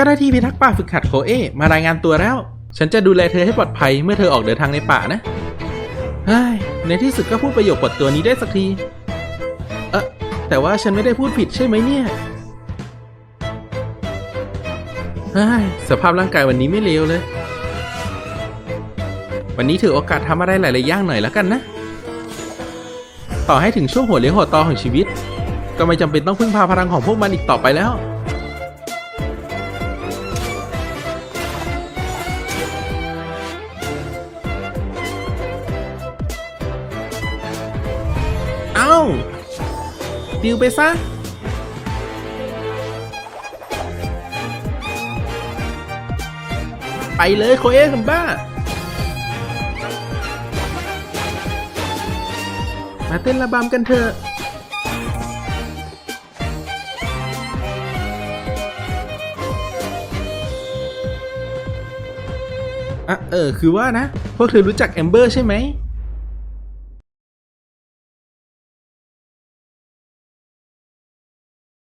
จ้าหน้าที่พิทักษ์ป่าฝึกหัดโคเอมารายงานตัวแล้ว ฉันจะดูแลเธอให้ปลอดภัยเมื่อเธอออกเดินทางในป่านะเฮ้ยในที่สุดก็พูดประโยคปลดตัวนี้ได้สักที เอะแต่ว่าฉันไม่ได้พูดผิดใช่ไหมเนี่ยเฮ้ยสภาพร่างกายวันนี้ไม่เลวเลย วันนี้ถือโอกาสทำอะไรหลายๆอย่างหน่อยแล้วกันนะ ต่อให้ถึงช่วงหัวเลี้ยวหัวต่อของชีวิต ก็ไม่จำเป็นต้องพึ่งพาพลังของพวกมันอีกต่อไปแล้ว อ้าดิวไปซะไปเลยโคเอะคัมบ้ามาเต้นระบำกันเถอะอะเออ คือว่านะ พวกเธอรู้จักแอมเบอร์ใช่ไหม